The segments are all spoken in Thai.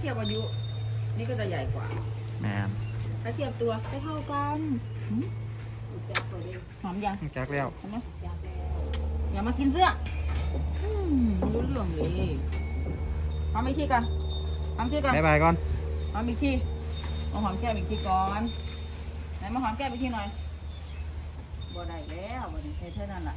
เทียบอายุ นี่ก็จะใหญ่กว่า แมนถ้าเทียบตัวก็เท่ากันหอมยังจักแล้วเห็นอย่ามากินเสื้อนี่รู้เรื่องเลยทำอีกทีก่อนทำอีกทีก่อนบายบายก่อนทำอีกทีมาหอมแก้มอีกทีก่อนไหนมาหอมแก้มอีกทีหน่อยบ่ได้แล้วบ่ได้ใช้เท่านั้นแหละ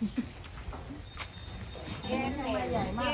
ใหญ่มาก